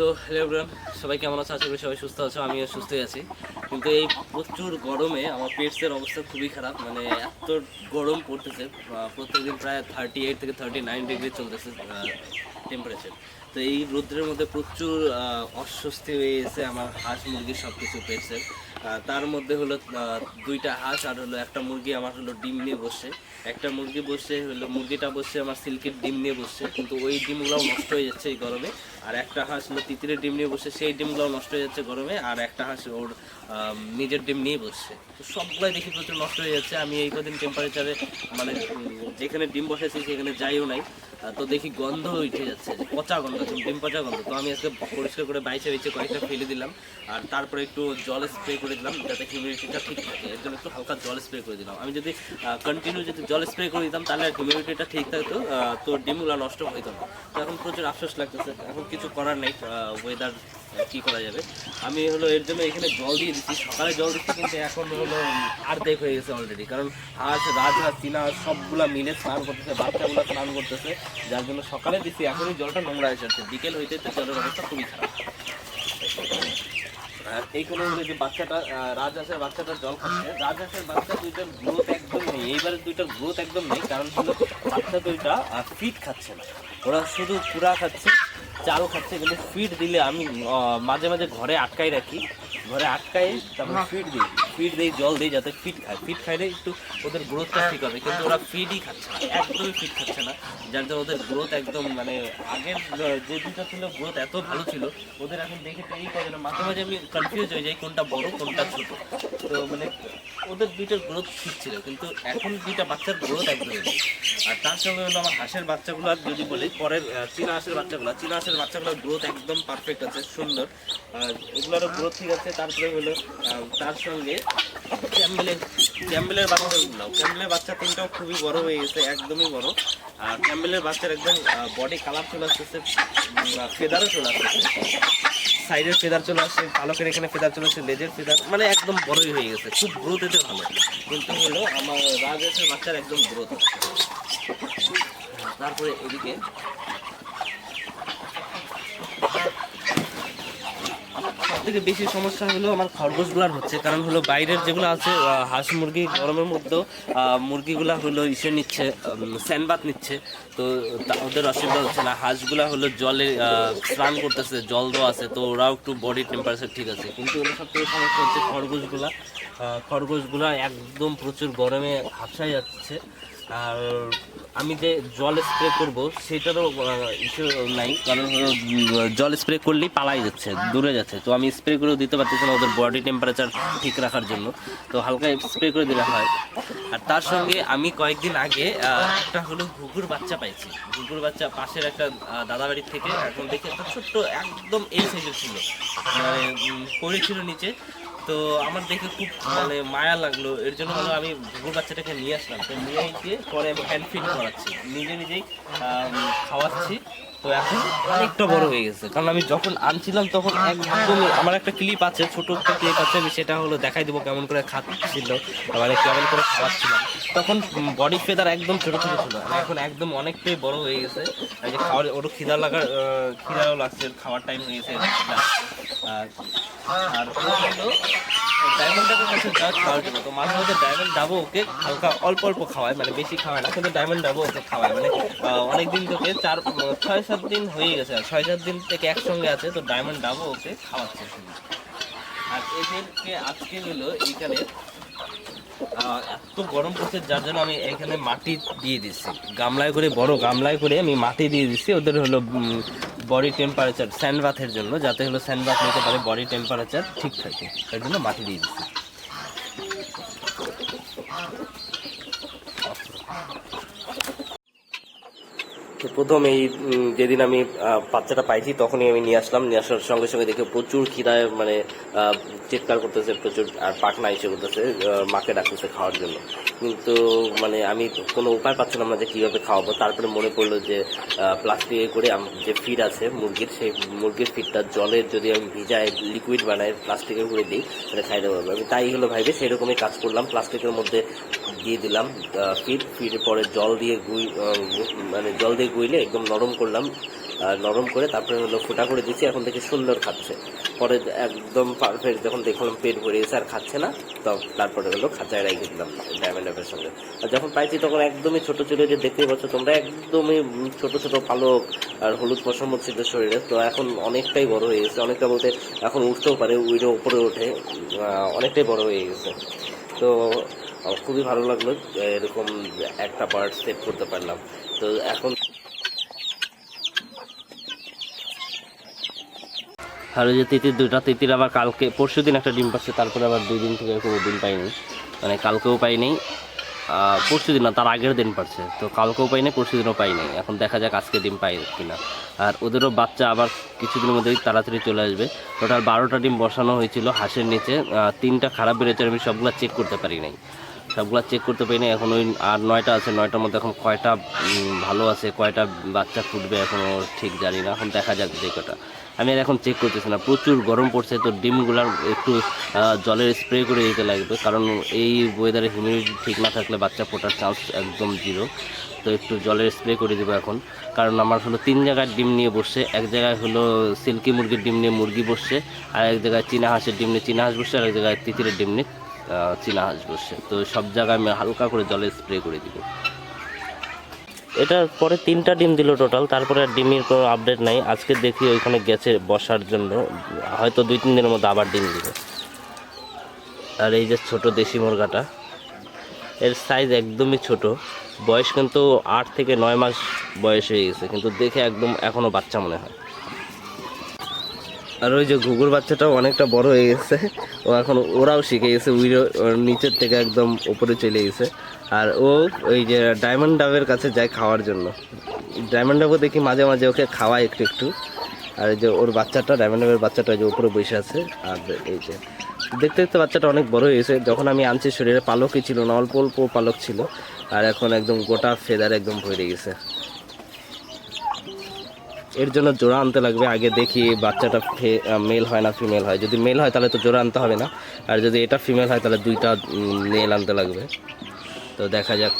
তো hello everyone সবাই কেমন আছে? আশা করি সবাই সুস্থ আছো, আমিও সুস্থই আছি। কিন্তু এই প্রচুর গরমে আমার পেটসের অবস্থা খুবই খারাপ মানে এত গরম পড়তেছে প্রত্যেকদিন প্রায় থার্টি এইট থেকে থার্টি নাইন ডিগ্রি চলতেছে টেম্পারেচার তো এই রোদ্রের মধ্যে প্রচুর অস্বস্তি হয়ে গেছে আমার হাঁস মুরগির সব কিছু পেটসের। তার মধ্যে হলো দুইটা হাঁস আর হলো একটা মুরগি আমার হলো ডিম নিয়ে বসছে একটা মুরগি বসছে হলো, মুরগিটা বসে আমার সিল্কের ডিম নিয়ে বসছে কিন্তু ওই ডিমগুলোও নষ্ট হয়ে যাচ্ছে এই গরমে। আর একটা হাঁস হলো তিতিরের ডিম নিয়ে বসে, সেই ডিমগুলোও নষ্ট হয়ে যাচ্ছে গরমে, আর একটা হাঁস ওর নিজের ডিম নিয়ে বসছে তো সবগুলাই দেখি প্রচুর নষ্ট হয়ে যাচ্ছে। আমি এই কদিন টেম্পারেচারে মানে যেখানে ডিম বসেছি সেখানে যাইও নাই। তো দেখি গন্ধ উঠে যাচ্ছে পচা গন্ধ ডিম পচা গন্ধ। তো আমি আজকে পরিষ্কার করে বাইচে বাইচে কয়েকটা ফেলে দিলাম, আর তারপরে একটু জল স্প্রে করে দিলাম, যাতে হিউমিডিটিটা ঠিক থাকে। এর জন্য একটু হালকা জল স্প্রে করে দিলাম। আমি যদি কন্টিনিউ যদি জল স্প্রে করে দিতাম, তাহলে হিউমিডিটিটা ঠিক থাকতো তো ডিমগুলো নষ্ট হইতো না। তো এখন প্রচুর আফসোস লাগতেছে। এখন কিছু করার নেই ওয়েদার কি করা যাবে? আমি হলো এর জন্য এখানে জল দিয়ে দিচ্ছি। সকালে জল দিচ্ছি কিন্তু এখন হলো আর্ধেক হয়ে গেছে অলরেডি কারণ হাঁস রাজহাঁস চীনা সবগুলা মিলে স্নান করতেছে, বাচ্চাগুলো স্নান করতেছে। যার জন্য সকালে দিচ্ছি, এখনই জলটা নোংরা হয়ে যাচ্ছে। বিকেল হইতে জলের অবস্থা খুবই খারাপ। এই কোনো যে বাচ্চাটা রাজহাঁসের বাচ্চাটা জল খাচ্ছে, রাজহাঁসের বাচ্চা দুইটার গ্রোথ একদম নেই। এইবারে দুইটার গ্রোথ একদম নেই, কারণ হলো বাচ্চা দুইটা ফিট খাচ্ছে না। ওরা শুধু কুড়া খাচ্ছে চাল খাচ্ছে কিন্তু ফিড দিলে আমি মাঝে মাঝে ঘরে আটকাই রাখি। ঘরে আটকাই তারপর ফিড দিই। ফিড দিই, জল দিই যাতে ফিট খায়। ফিট খাইলে একটু ওদের গ্রোথটা ঠিক হবে, কিন্তু ওরা ফিডই খাচ্ছে না, একদমই ফিট খাচ্ছে না, যার জন্য ওদের গ্রোথ একদম মানে আগের, যে দুটো ছিল গ্রোথ এত ভালো ছিল, ওদের এখন দেখে পাওয়া যায় না। মাঝে মাঝে আমি কনফিউজ হয়ে যাই, কোনটা বড়, কোনটা ছোট। তো মানে ওদের দুইটার গ্রোথ ঠিক ছিল, কিন্তু এখন দুইটা বাচ্চার গ্রোথ একদমই নেই। আর তার সঙ্গে হলো আমার হাঁসের বাচ্চাগুলো যদি বলি, পরের চীনা হাঁসের বাচ্চাগুলো, চীনা হাঁসের বাচ্চাগুলোর গ্রোথ একদম পারফেক্ট আছে, সুন্দর। আর এগুলোরও গ্রোথ ঠিক আছে, তারপরে হলো তার সঙ্গে ক্যাম্বেলের ক্যাম্বেলের বাচ্চাগুলো ক্যাম্বেলের বাচ্চা তিনটাও খুবই বড় হয়ে গেছে, একদমই বড়। আর ক্যাম্বেলের বাচ্চার একদম বডি কালার চলে আসতেছে ফেদারও চলে আসতেছে। সাইডের ফেদার চলে আসছে, পালকের এখানে ফেদার চলে আসছে লেজের ফেদার মানে একদম বড়ই হয়ে গেছে, খুব গ্রোথ এতে ভালো। কিন্তু হলো, আমার রাজেশের বাচ্চার একদম গ্রোথ তারপরে এদিকে সবথেকে বেশি সমস্যা হলো আমার খরগোশগুলার হচ্ছে, কারণ হলো বাইরের যেগুলো আছে হাঁস মুরগি গরমের মধ্যেও মুরগিগুলা হলো ইসে নিচ্ছে স্যানবাত নিচ্ছে, তো ওদের অসুবিধা হচ্ছে না। হাঁসগুলা হলো জলে স্নান করতেছে, জল দেওয়া আছে, তো ওরাও একটু বডি টেম্পারেচার ঠিক আছে। কিন্তু ওদের সব থেকে সমস্যা হচ্ছে খরগোশগুলা খরগোশগুলা একদম প্রচুর গরমে হাফসাই যাচ্ছে। আর আমি যে জল স্প্রে করব সেটারও ইস্যু নাই। কারণ জল স্প্রে করলেই পালাই যাচ্ছে দূরে যাচ্ছে। তো আমি স্প্রে করেও দিতে পারতেছি না ওদের বডি টেম্পারেচার ঠিক রাখার জন্য। তো হালকা স্প্রে করে দিলে হয়। আর তার সঙ্গে আমি কয়েকদিন আগে একটা হলো ঘুঘুর বাচ্চা পাইছি। ঘুঘুর বাচ্চা পাশের একটা আহ, দাদাবাড়ির থেকে এখন দেখি একটা ছোট্ট একদম এই সাইজের ছিল। মানে পড়েছিল নিচে। তো আমার দেখে খুব মানে মায়া লাগল। এর জন্য হলো আমি ঘুঘুর বাচ্চাটাকে নিয়ে আসলাম। তো নিয়ে গিয়ে পরে আমি হ্যান্ড ফিড করাচ্ছি। নিজে নিজেই খাওয়াচ্ছি। তো এখন অনেকটা বড় হয়ে গেছে। কারণ আমি যখন আনছিলাম তখন একদমই আমার একটা ক্লিপ আছে, ছোট একটা ক্লিপ আছে, আমি সেটা হলো দেখাই দেবো কেমন করে খাচ্ছিল মানে কেমন করে খাওয়াচ্ছিলাম। তখন বডি ফেদার একদম ছোট ছোট ছিল। এখন একদম অনেকটাই বড় হয়ে গেছে। এই যে খাওয়ার, ওর খিদা লাগার খিদাও লাগছে, খাওয়ার টাইম হয়ে গেছে। আর আর ও হলো ডায়মন্ড ডাবের কাছে যা খাওয়ার জন্য তো মাঝে মাঝে ডায়মন্ড ডাবও ওকে হালকা অল্প অল্প খাওয়ায় মানে বেশি খাওয়ায় না কিন্তু ডায়মন্ড ডাবও ওকে খাওয়ায়। মানে অনেক দিন থেকে চার ছয় সাত দিন হয়ে গেছে আর ছয় সাত দিন থেকে একসঙ্গে আছে তো ডায়মন্ড ডাবও ওকে খাওয়াচ্ছে আর এদেরকে আজকে হলো এইখানে আহ, এত গরম পড়ছে যার জন্য আমি এখানে মাটি দিয়ে দিচ্ছি। গামলায় করে বড় গামলায় করে আমি মাটি দিয়ে দিচ্ছি ওদের হলো বডি টেম্পারেচার স্যান্ড বাথের জন্য, যাতে হলো স্যান্ড বাথ নিতে পারে বডি টেম্পারেচার ঠিক থাকে। তার জন্য মাটি দিয়ে দিচ্ছি প্রথম এই যেদিন আমি বাচ্চাটা পাইছি, তখনই আমি নিয়ে আসলাম। নিয়ে আসার সঙ্গে সঙ্গে দেখে প্রচুর খিদায় মানে চিৎকার করতেছে প্রচুর, আর পাখনা এসে করতেছে মাকে ডাকতেছে খাওয়ার জন্য। কিন্তু মানে আমি কোনো উপায় পাচ্ছিলাম না যে কীভাবে খাওয়াবো। তারপরে মনে পড়ল যে প্লাস্টিকে করে যে ফিড আছে, মুরগির, সেই মুরগির ফিডটা জলের যদি আমি ভিজায় লিকুইড বানাই প্লাস্টিকে করে দিই, তাহলে খাই দেবো আমি তাই হলো ভাইবে সেরকমই কাজ করলাম। প্লাস্টিকের মধ্যে দিয়ে দিলাম ফিড ফিডের পরে জল দিয়ে গুই মানে জল দিয়ে গুইলে একদম নরম করলাম। নরম করে তারপরে হলো ফোটা করে দিচ্ছি, এখন থেকে সুন্দর খাচ্ছে। পরে একদম পারফেক্ট যখন দেখলাম পেট ভরে গেছে আর খাচ্ছে না, তো তারপরে হলো খাঁচায় রেখে দিলাম ডায়মন্ড অ্যাপের সঙ্গে। আর যখন পাইছি তখন একদমই ছোটো ছিল যে দেখতেই পাচ্ছ তোমরা, একদমই ছোট ছোট পালক আর হলুদ পশম ছিল শরীরে, তো এখন অনেকটাই বড় হয়ে গেছে। অনেকটা বলতে এখন উঠতেও পারে উইডো উপরে ওঠে অনেকটাই বড় হয়ে গেছে। তো খুবই ভালো লাগল এরকম একটা পার্ট সেট করতে পারলাম। তো এখন আর ওই যে তিতির, দুটা তিতির আবার কালকে, পরশু দিন একটা ডিম পাচ্ছে, তারপরে আবার দুই দিন থেকে কোনো ডিম পাইনি। মানে কালকেও পাইনি পরশু দিন না, তার আগের দিন পাচ্ছে। তো কালকেও পাইনি, পরশু দিনও পাইনি। এখন দেখা যাক আজকে ডিম পাই কিনা। আর ওদেরও বাচ্চা আবার কিছুদিনের মধ্যেই তাড়াতাড়ি চলে আসবে। টোটাল বারোটা ডিম বসানো হয়েছিল হাঁসের নিচে। তিনটা খারাপ বেড়েছে আমি সবগুলো চেক করতে পারি নাই। সবগুলো চেক করতে পারি না এখন ওই আর নয়টা আছে, নয়টার মধ্যে এখন কয়টা ভালো আছে, কয়টা বাচ্চা ফুটবে এখনও ঠিক জানি না। এখন দেখা যাক যে কটা। আমি আর এখন চেক করতেছি না। প্রচুর গরম পড়ছে, তো ডিমগুলার একটু জলের স্প্রে করে দিতে লাগবে। কারণ এই ওয়েদারে হিউমিডিটি ঠিক না থাকলে বাচ্চা ফোটার চান্স একদম জিরো তো একটু জলের স্প্রে করে দেবো এখন। কারণ আমার হলো তিন জায়গায় ডিম নিয়ে বসছে। এক জায়গায় হলো সিল্কি মুরগির ডিম নিয়ে মুরগি বসছে। আর এক জায়গায় চীনা হাঁসের ডিম নিয়ে চীনা হাঁস বসছে। আর এক জায়গায় তিতিরের ডিম নিয়ে চীনা হাঁস বসছে। তো সব জায়গায় আমি হালকা করে জলের স্প্রে করে দিব। এটার পরে তিনটা ডিম দিল টোটাল তারপরে আর ডিমের কোনো আপডেট নাই। আজকে দেখি ওইখানে গেছে বসার জন্য। হয়তো দুই, তিন দিনের মধ্যে আবার ডিম দিবে। আর এই যে ছোট দেশি মুরগাটা, এর সাইজ একদমই ছোট। বয়স কিন্তু আট থেকে নয় মাস বয়স হয়ে গেছে, কিন্তু দেখে একদম এখনও বাচ্চা মনে হয়। আর ওই যে ঘুঘুর বাচ্চাটাও অনেকটা বড় হয়ে গেছে। ও এখন, ওরাও শিখে গেছে, উইরো নিচের থেকে একদম উপরে চলে গেছে। আর ও ওই যে ডায়মন্ড ডাবের কাছে যায় খাওয়ার জন্য। ডায়মন্ড ডাবও দেখি মাঝে মাঝে ওকে খাওয়ায় একটু একটু। আর এই যে ওর বাচ্চাটা ডায়মন্ড ডাবের বাচ্চাটা যে উপরে বসে আছে। আর এই যে দেখতে দেখতে বাচ্চাটা অনেক বড় হয়ে গেছে। যখন আমি আনছি, শরীরে পালকই ছিল না, অল্প অল্প পালক ছিল। আর এখন একদম গোটা ফেদার একদম ভরে গেছে। এর জন্য জোড়া আনতে লাগবে। আগে দেখি বাচ্চাটা মেল হয় না ফিমেল হয়। যদি মেল হয়, তাহলে তো জোড়া আনতে হবে না। আর যদি এটা ফিমেল হয়, তাহলে দুইটা মেল আনতে লাগবে। তো দেখা যাক।